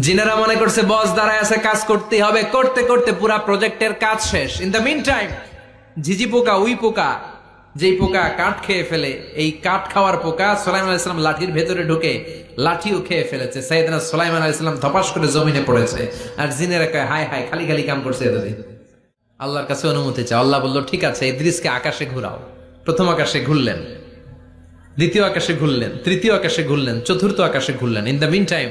জিনেরা মনে করছে, বস, দাঁড়ায় আছে, কাজ করতে হবে। করতে করতে পুরা প্রজেক্টের কাজ শেষ। ইন দ্য মিন টাইম ঝিঝি পোকা, উই পোকা, যেই পোকা কাঠ খেয়ে ফেলে, এই কাঠ খাওয়ার পোকা সোলাইমান আলাইসালাম লাঠির ভেতরে ঢুকে লাঠিও খেয়ে ফেলেছে। সাইদানা সোলাইমান আলাইসালাম ধপাস করে জমিনে পড়েছে। আর জিনেরা কয়, হায় হায়, খালি খালি কাম করছে এতদিন। আল্লাহর কাছে অনুমতি চাও আল্লাহ বলল, ঠিক আছে, ইদ্রিসকে আকাশে ঘুরাও। প্রথম আকাশে ঘুরলেন। দ্বিতীয় আকাশে ঘুরলেন। তৃতীয় আকাশে ঘুরলেন। চতুর্থ আকাশে ঘুরলেন। ইন দ্য মিন টাইম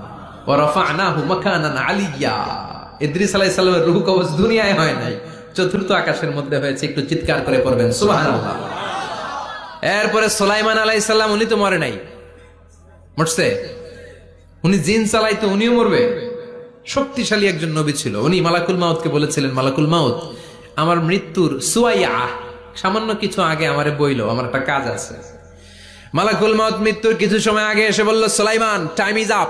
ওয়া রাফা'নাহু মাকানান আলিয়্যা ইদ্রিস আলাইসাল্লামের রূহ কবজ দুনিয়ায় হয় নাই। চতুর্থ আকাশের মধ্যে হয়েছে, একটু চিৎকার করে এরপরে সুলাইমান আলাইসাল্লাম উনি তো মরে নাই। মরছে? উনি জিন চালাইতো উনিও মরবে। শক্তিশালী একজন নবী ছিল। উনি মালাকুল মাউতকে বলেছিলেন, মালাকুল মাউত, আমার মৃত্যুর সুয়াইয়া, সামান্য কিছু আগে আমারে বইলো, আমার একটা কাজ আছে। মালাকুল মাউত মৃত্যুর কিছু সময় আগে এসে বলল, সুলাইমান টাইম ইজ আপ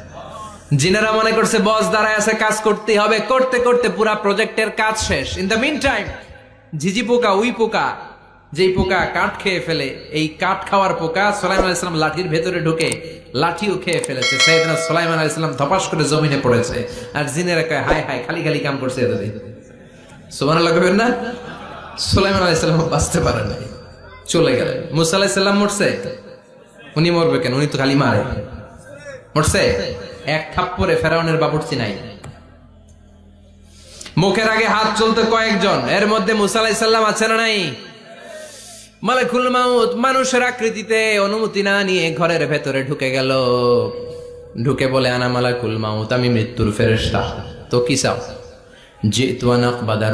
জিনেরা মনে করছে, বস, দাঁড়ায় আছে, কাজ করতে হবে। করতে করতে পুরা প্রজেক্টের কাজ শেষ। ইন দ্য মিন টাইম ঝিঝি পোকা, উই পোকা, যেই পোকা কাঠ খেয়ে ফেলে, এই কাঠ খাওয়ার পোকা সোলাইমান আলাইসালাম লাঠির ভেতরে ঢুকে লাঠিও খেয়ে ফেলেছে। সৈয়দনা সোলাইমান আলাইসালাম ধপাস করে জমিনে পড়েছে। আর জিনেরা কয়, হায় হায়, খালি খালি কাম করছে এতদিন সুমান লাগাবেন না? সোলাইমান আলাইসালাম বাঁচতে পারে নাই। চলে গেলেন। মুসা আলাইসাল্লাম মরছে? উনি মরবে কেন? উনি তো খালি মারে। মরছে? এক থাপ্পরে ফেরাউনের বাবুর্চি নাই। মুখের আগে হাত চলতে কয়েকজন, এর মধ্যে মুসা আলাইসাল্লাম আছে না নাই? মানুষের আকৃতিতে অনুমতি না নিয়ে ঘরের ভেতরে ঢুকে গেল। ঢুকে বলে, আনা মালাকুল মাউত, আমি মৃত্যুর ফেরেশতা। তো কি চাও? যে বাদা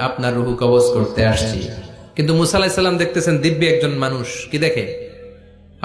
আপনার রুহু কবজ করতে আসছি। কিন্তু মুসা আলাইসাল্লাম দেখতেছেন দিব্য একজন মানুষ। কি দেখে?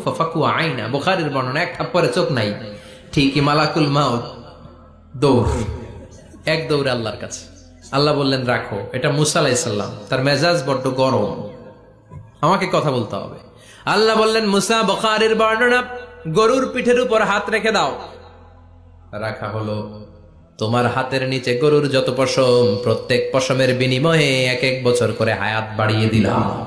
ফাফাকু বর্ণনা, এক চোখ নাই। মালাকুল দৌড়। এক কাছে। বললেন, রাখো, এটা আলাইসাল্লাম তার মেজাজ বড্ড গরম। আমাকে কথা বলতে হবে। আল্লাহ বললেন, মুসা, বখারের বর্ণনা, গরুর পিঠের উপর হাত রেখে দাও। রাখা হলো, তোমার হাতের নিচে গরুর যত পশম, প্রত্যেক পশমের বিনিময়ে এক এক বছর করে হায়াত বাড়িয়ে দিলাম।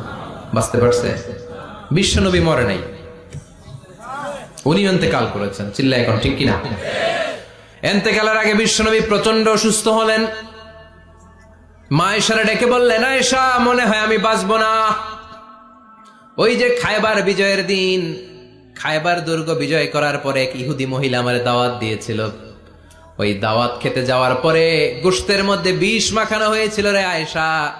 বাঁচতে পারছে। বিশ্বনবী মরে নাই। উনি অন্তেকাল করেছেন, চিল্লা এখন, ঠিক কিনা? এন্তেকালের আগে বিশ্বনবী প্রচণ্ড অসুস্থ হলেন। মা এসারে ডেকে বললেন, আয়েশা, মনে হয় আমি বাঁচবো না। ওই যে খায়বার বিজয়ের দিন খায়বার দুর্গ বিজয় করার পরে এক ইহুদি মহিলা আমার দাওয়াত দিয়েছিল। ওই দাওয়াত খেতে যাওয়ার পরে গোস্তের মধ্যে বিষ মাখানো হয়েছিল রে আয়েশা।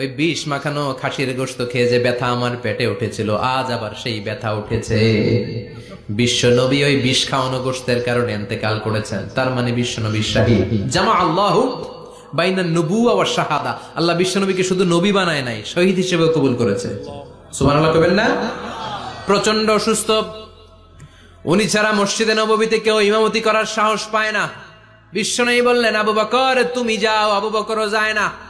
ওই বিষ মাখানো খাসির গোস্ত খেয়ে যে ব্যথা আমার পেটে উঠেছিল, আজ আবার সেই ব্যথা উঠেছে। বিশ্ব নবী ওই বিষ খাওয়ানো গোস্তের কারণে এতেকাল করেছেন। তার মানে বিশ্ব নবী শাহিদ জামা আল্লাহ বাইনা নবু আবার শাহাদা। আল্লাহ বিশ্ব নবীকে শুধু নবী বানায় নাই, শহীদ হিসেবে কবুল করেছে। সুবহানাল্লাহ কবেন না? প্রচণ্ড অসুস্থ। উনি ছাড়া মসজিদে নববীতে কেউ ইমামতি করার সাহস পায় না। বিশ্বনয়ী বললেন, আবু বকর, তুমি যাও, আবু বকরও যায় না।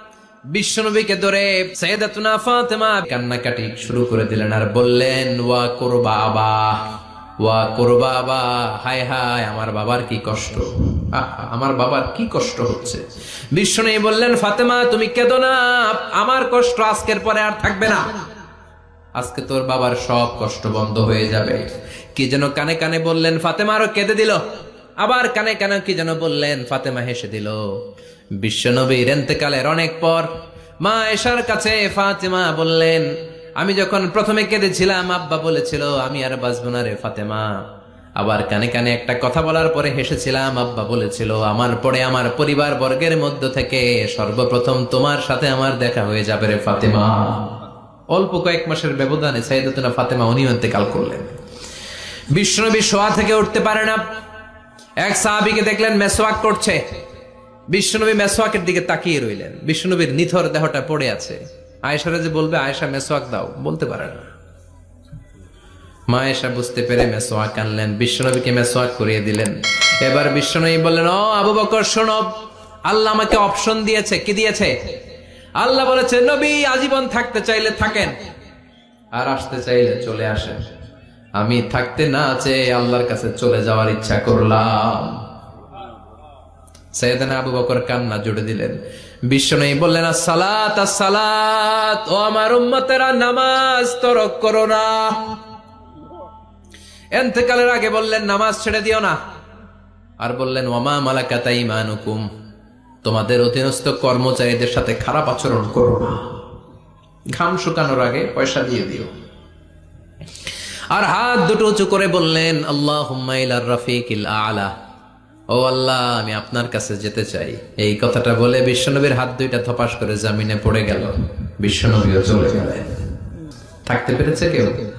বিশ্বনবীকে ধরে সাইয়েদাতুনা ফাতিমা কান্নাকাটি শুরু করে দিলেন আর বললেন, ওয়া করবা আবা, ওয়া করবা আবা, হায় হায়, আমার বাবার কি কষ্ট আমার বাবার কি কষ্ট হচ্ছে? বিশ্বনবী বললেন, ফাতেমা, তুমি কেঁদো না, আমার কষ্ট আজকের পরে আর থাকবে না। আজকে তোর বাবার সব কষ্ট বন্ধ হয়ে যাবে। কি যেন কানে কানে বললেন, ফাতেমা আরও কেঁদে দিল। আবার কানে কানে কি যেন বললেন, ফাতেমা হেসে দিল, বিশ্বনবীর এন্তেকালের অনেক পর মা এশার কাছে ফাতেমা বললেন, আমি যখন প্রথমে কেঁদেছিলাম, আব্বা বলেছিল, আমি আর বাঁচবো না রে ফাতেমা। আবার কানে কানে একটা কথা বলার পরে হেসেছিলাম, আব্বা বলেছিল, আমার পরে আমার পরিবার বর্গের মধ্য থেকে সর্বপ্রথম তোমার সাথে আমার দেখা হয়ে যাবে রে ফাতেমা। অল্প কয়েক মাসের ব্যবধানে সাইদাতুনা ফাতেমা উনিও ইন্তেকাল করলেন। বিষ্ণনবী শোয়া থেকে উঠতে পারে না। এক সাহাবিকে দেখলেন মেসোয়াক করছে। বিষ্ণনবী মেসোয়াকের দিকে তাকিয়ে রইলেন। বিষ্ণনবীর নিথর দেহটা পড়ে আছে। আয়েশারা যে বলবে, আয়েশা, মেসোয়াক দাও। বলতে পারে না। মা এসা বুঝতে পেরে মেসোয়াক আনলেন। বিশ্বনবীকে মেসোয়াক করিয়ে দিলেন। এবার বিশ্বনবী বললেন, ও আবু বকর, শোনো। আল্লাহ আমাকে অপশন দিয়েছে। কি দিয়েছে? আল্লাহ বলেছে, নবী আজীবন থাকতে চাইলে থাকেন। আর আসতে চাইলে চলে আসেন। আমি থাকতে না চেয়ে আল্লাহর কাছে চলে যাওয়ার ইচ্ছা করলাম। সৈয়দানা আবু বকর কান্না জুড়ে দিলেন। বিশ্বনবী বললেন, সালাত সালাত, ও আমার উম্মতেরা, নামাজ তরক করো না। এন্তেকালের আগে বললেন, নামাজ ছেড়ে দিও না। আর বললেন ওমা মালাকাতা ইমানুকুম, তোমাদের অধীনস্থ কর্মচারীদের সাথে খারাপ আচরণ করো না। ঘাম শুকানোর আগে পয়সা দিয়ে দিও। আর হাত দুটো উঁচু করে বললেন আল্লাহ রফিক আলা। ও আল্লাহ, আমি আপনার কাছে যেতে চাই। এই কথাটা বলে বিশ্বনবীর হাত দুইটা থপাস করে জামিনে পড়ে গেল। বিশ্বনবীও চলে গেলেন। থাকতে পেরেছে কেউ?